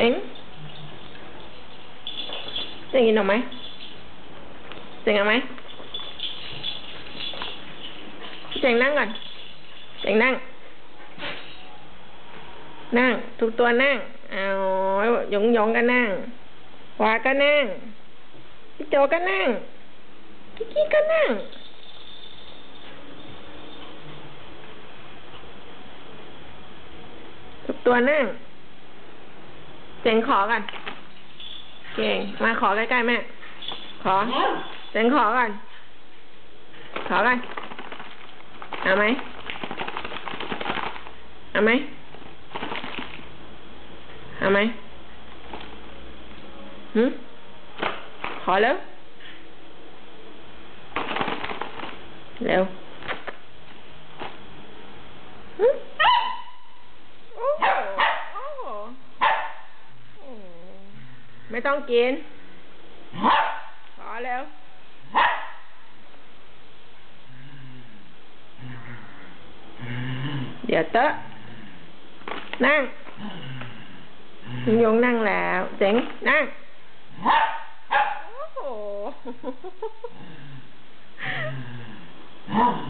เจ๋งเจ๋งกินหนมไหมเจ๋งเอาไหมเจ๋งนั่งก่อนเจ๋งนั่ง นั่ง ทุกตัวนั่ง เอาหยงหยงก็นั่งวาก็นั่งพี่โจก็นั่งพี่กี้ก็นั่งทุกตัวนั่ง เจ๋งขอกัน เก่ง มาขอใกล้ๆแม่ ขอ เจ๋งขอก่อนขอกันเอาไหมเอาไหมเอาไหมหืมขอแล้ว เร็วหึโอ้โหโอ้โหโอ้โห ไม่ต้องกินขอแล้ว เดี๋ยวเตอะนั่งคุณยงนั่งแล้ว เจ๋ง นั่ง โอ้โห